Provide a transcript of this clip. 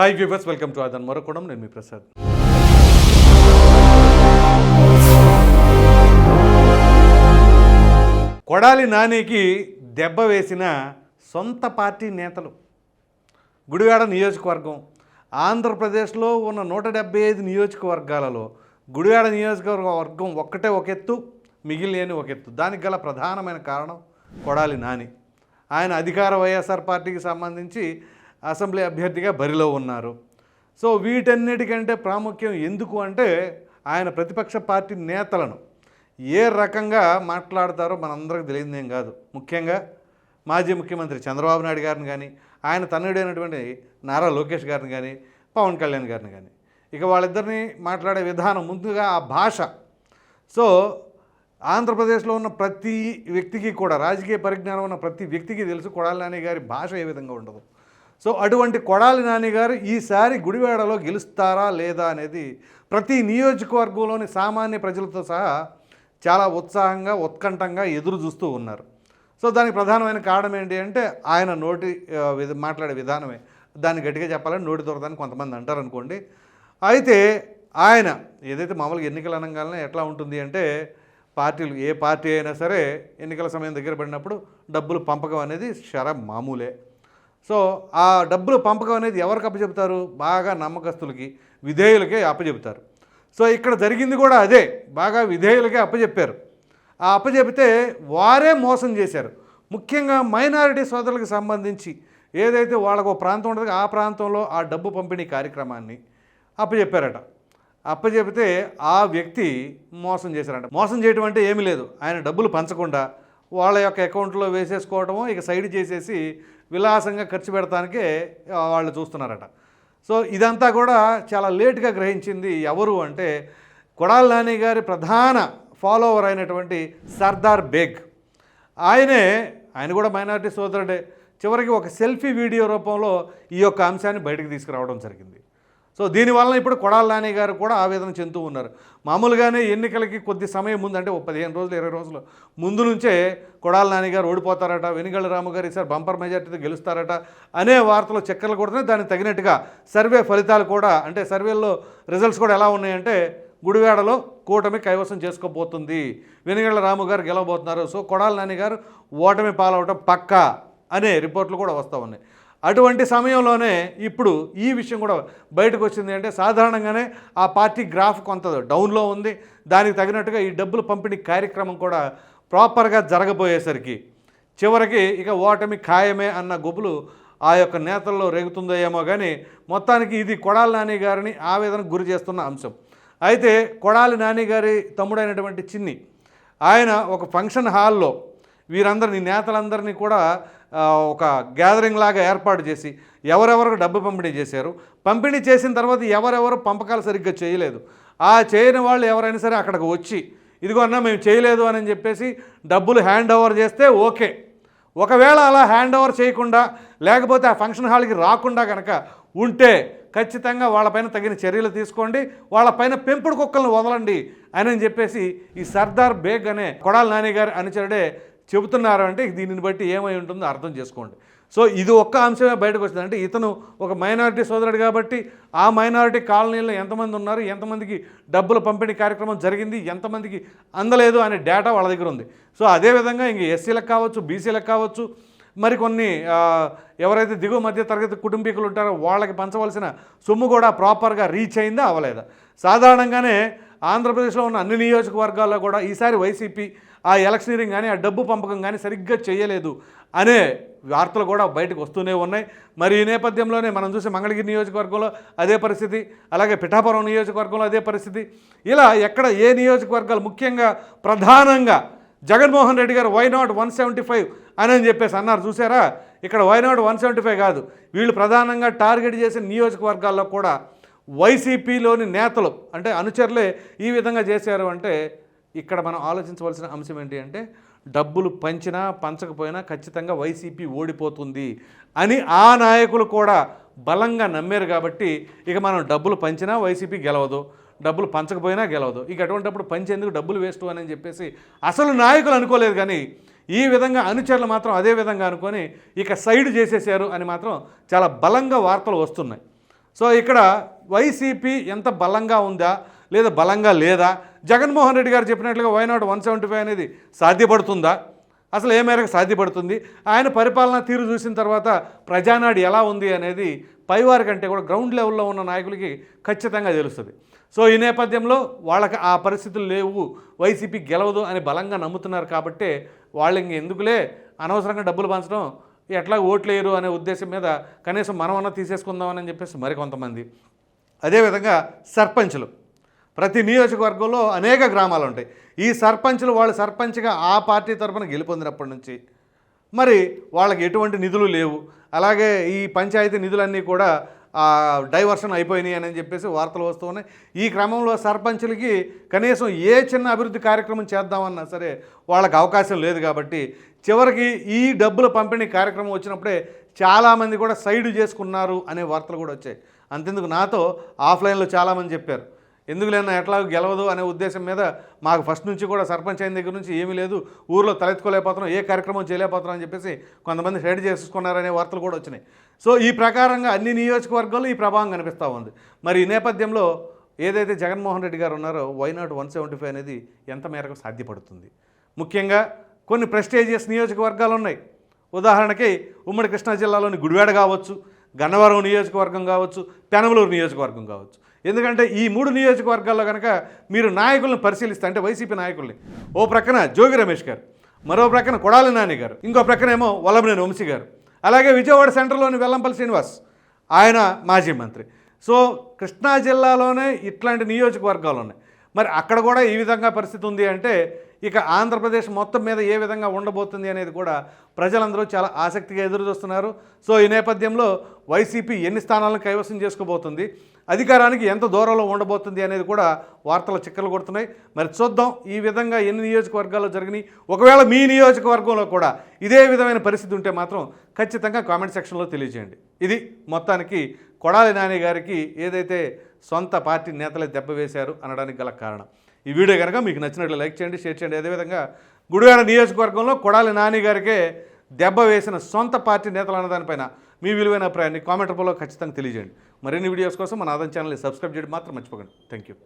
Hi viewers welcome to ఆదన్ మరొకడం. నేను మీ ప్రసాద్. కొడాలి నానికి దెబ్బ వేసిన సొంత పార్టీ నేతలు. గుడివాడ నియోజకవర్గం ఆంధ్రప్రదేశ్లో ఉన్న నూట డెబ్బై ఐదు నియోజకవర్గాలలో గుడివాడ నియోజకవర్గం ఒక్కటే ఒక ఎత్తు మిగిలిన ఒక ఎత్తు. దానికి గల ప్రధానమైన కారణం కొడాలి నాని. ఆయన అధికార వైఎస్ఆర్ పార్టీకి సంబంధించి అసెంబ్లీ అభ్యర్థిగా బరిలో ఉన్నారు. సో వీటన్నిటికంటే ప్రాముఖ్యం ఎందుకు అంటే ఆయన ప్రతిపక్ష పార్టీ నేతలను ఏ రకంగా మాట్లాడతారో మనందరికి తెలియదేం కాదు. ముఖ్యంగా మాజీ ముఖ్యమంత్రి చంద్రబాబు నాయుడు గారిని కానీ ఆయన తన్నుడైనటువంటి నారా లోకేష్ గారిని కానీ పవన్ కళ్యాణ్ గారిని కానీ. ఇక వాళ్ళిద్దరిని మాట్లాడే విధానం ముందుగా ఆ భాష. సో ఆంధ్రప్రదేశ్లో ఉన్న ప్రతి వ్యక్తికి కూడా రాజకీయ పరిజ్ఞానం ఉన్న ప్రతి వ్యక్తికి తెలుసు కొడాలి నాని గారి భాష ఏ విధంగా ఉండదు. సో అటువంటి కొడాలి నాని గారు ఈసారి గుడివాడలో గెలుస్తారా లేదా అనేది ప్రతి నియోజకవర్గంలోని సామాన్య ప్రజలతో సహా చాలా ఉత్సాహంగా ఉత్కంఠంగా ఎదురు చూస్తూ ఉన్నారు. సో దానికి ప్రధానమైన కారణం ఏంటి అంటే ఆయన నోటి విధ- మాట్లాడే విధానమే. దాన్ని గట్టిగా చెప్పాలని నోటి దొరదని కొంతమంది అంటారు అనుకోండి. అయితే ఆయన ఏదైతే మామూలుగా ఎన్నికలు అనగానే ఎట్లా ఉంటుంది అంటే పార్టీలు ఏ పార్టీ అయినా సరే ఎన్నికల సమయం దగ్గర పడినప్పుడు డబ్బులు పంపకం అనేది శర మామూలే. సో ఆ డబ్బులు పంపకం అనేది ఎవరికి అప్పచెబుతారు? బాగా నమ్మకస్తులకి విధేయులకే అప్పచెబుతారు. సో ఇక్కడ జరిగింది కూడా అదే బాగా విధేయులకే అప్పచెప్పారు. ఆ అప్పచెబితే వారే మోసం చేశారు. ముఖ్యంగా మైనారిటీ సోదరులకు సంబంధించి ఏదైతే వాళ్ళకు ఒక ప్రాంతం ఉంటుందో ఆ ప్రాంతంలో ఆ డబ్బు పంపిణీ కార్యక్రమాన్ని అప్పచెప్పారట. అప్పచెపితే ఆ వ్యక్తి మోసం చేశారంట. మోసం చేయటం అంటే ఏమీ లేదు. ఆయన డబ్బులు పంచకుండా వాళ్ళ యొక్క అకౌంట్లో వేసేసుకోవటము ఇక సైడ్ చేసేసి విలాసంగా ఖర్చు పెడతానికే వాళ్ళు చూస్తున్నారట. సో ఇదంతా కూడా చాలా లేట్గా గ్రహించింది ఎవరు అంటే కొడాల నాని గారి ప్రధాన ఫాలోవర్ అయినటువంటి సర్దార్ బేగ్. ఆయనే ఆయన కూడా మైనారిటీ సోదరుడే చివరికి ఒక సెల్ఫీ వీడియో రూపంలో ఈ యొక్క అంశాన్ని బయటకు తీసుకురావడం జరిగింది. సో దీనివల్ల ఇప్పుడు కొడాల నాని గారు కూడా ఆవేదన చెందుతూ ఉన్నారు. మామూలుగానే ఎన్నికలకి కొద్ది సమయం ముందు అంటే ఒక పదిహేను రోజులు ఇరవై రోజులు ముందు నుంచే కొడాల నాని గారు ఓడిపోతారట వెనుగళ్ళ రాము గారు ఈసారి బంపర్ మెజార్టీతో గెలుస్తారట అనే వార్తలు చక్కర్లు కొడుతున్నాయి. దానికి తగినట్టుగా సర్వే ఫలితాలు కూడా అంటే సర్వేల్లో రిజల్ట్స్ కూడా ఎలా ఉన్నాయంటే గుడివాడలో కూటమి కైవసం చేసుకోబోతుంది. వెనుగళ్ళ రాము గారు గెలవబోతున్నారు. సో కొడాల నాని గారు ఓటమి పాలవటం పక్కా అనే రిపోర్ట్లు కూడా వస్తూ ఉన్నాయి. అటువంటి సమయంలోనే ఇప్పుడు ఈ విషయం కూడా బయటకు వచ్చింది అంటే సాధారణంగానే ఆ పార్టీ గ్రాఫ్ కొంత డౌన్లో ఉంది. దానికి తగినట్టుగా ఈ డబ్బులు పంపిణీ కార్యక్రమం కూడా ప్రాపర్గా జరగబోయేసరికి చివరికి ఇక ఓటమి ఖాయమే అన్న గుబులు ఆ యొక్క నేతల్లో రేగుతుందో ఏమో కానీ మొత్తానికి ఇది కొడాలి నాని గారిని ఆవేదనకు గురి చేస్తున్న అంశం. అయితే కొడాలి నాని గారి తమ్ముడైనటువంటి చిన్ని ఆయన ఒక ఫంక్షన్ హాల్లో వీరందరినీ నేతలందరినీ కూడా ఒక గ్యాదరింగ్ లాగా ఏర్పాటు చేసి ఎవరెవరికి డబ్బు పంపిణీ చేశారు. పంపిణీ చేసిన తర్వాత ఎవరెవరు పంపకాలు సరిగ్గా చేయలేదు. ఆ చేయని వాళ్ళు ఎవరైనా సరే అక్కడికి వచ్చి ఇదిగో అన్నా మేము చేయలేదు అని చెప్పేసి డబ్బులు హ్యాండ్ ఓవర్ చేస్తే ఓకే. ఒకవేళ అలా హ్యాండ్ ఓవర్ చేయకుండా లేకపోతే ఆ ఫంక్షన్ హాల్కి రాకుండా కనుక ఉంటే ఖచ్చితంగా వాళ్ళపైన తగిన చర్యలు తీసుకోండి. వాళ్ళపైన పెంపుడు కుక్కలను వదలండి అని చెప్పేసి ఈ సర్దార్ బేగ్ అనే కొడాల నాని గారి అనుచరుడే చెబుతున్నారు అంటే దీనిని బట్టి ఏమై ఉంటుందో అర్థం చేసుకోండి. సో ఇది ఒక్క అంశమే బయటకు వచ్చింది. అంటే ఇతను ఒక మైనారిటీ సోదరుడు కాబట్టి ఆ మైనారిటీ కాలనీలో ఎంతమంది ఉన్నారు ఎంతమందికి డబ్బులు పంపిణీ కార్యక్రమం జరిగింది ఎంతమందికి అందలేదు అనే డేటా వాళ్ళ దగ్గర ఉంది. సో అదేవిధంగా ఇంక ఎస్సీలకు కావచ్చు బీసీలకు కావచ్చు మరికొన్ని ఎవరైతే దిగువ మధ్య తరగతి కుటుంబీకులు ఉంటారో వాళ్ళకి పంచవలసిన సొమ్ము కూడా ప్రాపర్గా రీచ్ అయిందా అవ్వలేదా? సాధారణంగానే ఆంధ్రప్రదేశ్లో ఉన్న అన్ని నియోజకవర్గాల్లో కూడా ఈసారి వైసీపీ ఆ ఎలక్షనీరింగ్ కానీ ఆ డబ్బు పంపకం కానీ సరిగ్గా చేయలేదు అనే వార్తలు కూడా బయటకు వస్తూనే ఉన్నాయి. మరి ఈ నేపథ్యంలోనే మనం చూసే మంగళగిరి నియోజకవర్గంలో అదే పరిస్థితి అలాగే పిఠాపురం నియోజకవర్గంలో అదే పరిస్థితి. ఇలా ఎక్కడ ఏ నియోజకవర్గాలు ముఖ్యంగా ప్రధానంగా జగన్మోహన్ రెడ్డి గారు why not one seventy five అని అని చెప్పేసి అన్నారు. చూసారా? ఇక్కడ why not one seventy five కాదు. వీళ్ళు ప్రధానంగా టార్గెట్ చేసిన నియోజకవర్గాల్లో కూడా వైసీపీలోని నేతలు అంటే అనుచరులే ఈ విధంగా చేశారు అంటే ఇక్కడ మనం ఆలోచించవలసిన అంశం ఏంటి అంటే డబ్బులు పంచినా పంచకపోయినా ఖచ్చితంగా వైసీపీ ఓడిపోతుంది అని ఆ నాయకులు కూడా బలంగా నమ్మారు కాబట్టి ఇక మనం డబ్బులు పంచినా వైసీపీ గెలవదు డబ్బులు పంచకపోయినా గెలవదు. ఇక అటువంటిప్పుడు పంచేందుకు డబ్బులు వేస్ట్ అని చెప్పేసి అసలు నాయకులు అనుకోలేదు కానీ ఈ విధంగా అనుచరులు మాత్రం అదే విధంగా అనుకొని ఇక సైడ్ చేసేసారు అని మాత్రం చాలా బలంగా వార్తలు వస్తున్నాయి. సో ఇక్కడ వైసీపీ ఎంత బలంగా ఉందా లేదా బలంగా లేదా జగన్మోహన్ రెడ్డి గారు చెప్పినట్లుగా వైనాడు వన్ సెవెంటీ ఫైవ్ అనేది సాధ్యపడుతుందా? అసలు ఏ మేరకు సాధ్యపడుతుంది? ఆయన పరిపాలన తీరు చూసిన తర్వాత ప్రజానాడు ఎలా ఉంది అనేది పైవారి కంటే కూడా గ్రౌండ్ లెవెల్లో ఉన్న నాయకులకి ఖచ్చితంగా తెలుస్తుంది. సో ఈ నేపథ్యంలో వాళ్ళకి ఆ పరిస్థితులు లేవు వైసీపీ గెలవదు అని బలంగా నమ్ముతున్నారు కాబట్టే వాళ్ళు ఇంక ఎందుకులే అనవసరంగా డబ్బులు పంచడం ఎట్లా ఓట్లేయరు అనే ఉద్దేశం మీద కనీసం మనమన్నా తీసేసుకుందామని చెప్పేసి మరికొంతమంది. అదేవిధంగా సర్పంచ్లు. ప్రతి నియోజకవర్గంలో అనేక గ్రామాలు ఉంటాయి. ఈ సర్పంచ్లు వాళ్ళు సర్పంచ్గా ఆ పార్టీ తరఫున గెలుపొందినప్పటి నుంచి మరి వాళ్ళకి ఎటువంటి నిధులు లేవు. అలాగే ఈ పంచాయతీ నిధులన్నీ కూడా డైవర్షన్ అయిపోయినాయి అని చెప్పేసి వార్తలు వస్తూ ఉన్నాయి. ఈ క్రమంలో సర్పంచులకి కనీసం ఏ చిన్న అభివృద్ధి కార్యక్రమం చేద్దామన్నా సరే వాళ్ళకి అవకాశం లేదు కాబట్టి చివరికి ఈ డబ్బుల పంపిణీ కార్యక్రమం వచ్చినప్పుడే చాలామంది కూడా సైడ్ చేసుకున్నారు అనే వార్తలు కూడా వచ్చాయి. అంతెందుకు నాతో ఆఫ్లైన్లో చాలామంది చెప్పారు. ఎందుకులేనా ఎట్లా గెలవదు అనే ఉద్దేశం మీద మాకు ఫస్ట్ నుంచి కూడా సర్పంచ్ అయిన దగ్గర నుంచి ఏమీ లేదు. ఊర్లో తలెత్తుకోలేకపోతున్నాం ఏ కార్యక్రమం చేయలేకపోతున్నాం అని చెప్పేసి కొంతమంది సైడ్ చేసుకున్నారనే వార్తలు కూడా వచ్చినాయి. సో ఈ ప్రకారంగా అన్ని నియోజకవర్గాల్లో ఈ ప్రభావం కనిపిస్తూ ఉంది. మరి ఈ నేపథ్యంలో ఏదైతే జగన్మోహన్ రెడ్డి గారు ఉన్నారో వైనాట్ వన్ సెవెంటీ ఫైవ్ అనేది ఎంత మేరకు సాధ్యపడుతుంది? ముఖ్యంగా కొన్ని ప్రెస్టేజియస్ నియోజకవర్గాలు ఉన్నాయి. ఉదాహరణకి ఉమ్మడి కృష్ణా జిల్లాలోని గుడివాడ కావచ్చు గన్నవరం నియోజకవర్గం కావచ్చు పెనమలూరు నియోజకవర్గం కావచ్చు. ఎందుకంటే ఈ మూడు నియోజకవర్గాల్లో కనుక మీరు నాయకులను పరిశీలిస్తే అంటే వైసీపీ నాయకుల్ని ఓ ప్రక్కన జోగి రమేష్ గారు మరో ప్రక్కన కొడాలి నాని గారు ఇంకో ప్రక్కన ఏమో వల్లభనేని వంశీ గారు అలాగే విజయవాడ సెంటర్లోని వెల్లంపల్లి శ్రీనివాస్ ఆయన మాజీ మంత్రి. సో కృష్ణా జిల్లాలోనే ఇట్లాంటి నియోజకవర్గాలు ఉన్నాయి. మరి అక్కడ కూడా ఈ విధంగా పరిస్థితి ఉంది అంటే ఇక ఆంధ్రప్రదేశ్ మొత్తం మీద ఏ విధంగా ఉండబోతుంది అనేది కూడా ప్రజలందరూ చాలా ఆసక్తిగా ఎదురు చూస్తున్నారు సో ఈ నేపథ్యంలో వైసీపీ ఎన్ని స్థానాలను కైవసం చేసుకోబోతుంది అధికారానికి ఎంత దూరంలో ఉండబోతుంది అనేది కూడా వార్తలు చిక్కలు కొడుతున్నాయి. మరి చూద్దాం ఈ విధంగా ఎన్ని నియోజకవర్గాల్లో జరిగినాయి. ఒకవేళ మీ నియోజకవర్గంలో కూడా ఇదే విధమైన పరిస్థితి ఉంటే మాత్రం ఖచ్చితంగా కామెంట్ సెక్షన్లో తెలియజేయండి. ఇది మొత్తానికి కొడాలి నాని గారికి ఏదైతే సొంత పార్టీ నేతలే దెబ్బ వేశారు అనడానికి గల కారణం. ఈ వీడియో కనుక మీకు నచ్చినట్లు లైక్ చేయండి షేర్ చేయండి. అదేవిధంగా గుడివాడ నియోజకవర్గంలో కొడాలి నాని గారికే దెబ్బ వేసిన సొంత పార్టీ నేతలు అన్నదానిపైన మీ విలువైన అభిప్రాయాన్ని కామెంట్ రూపంలో ఖచ్చితంగా తెలియజేయండి. మరిన్ని వీడియోస్ కోసం మన ఆదాయం ఛానల్ని సబ్స్క్రైబ్ చేయడం మాత్రం మర్చిపోకండి. Thank you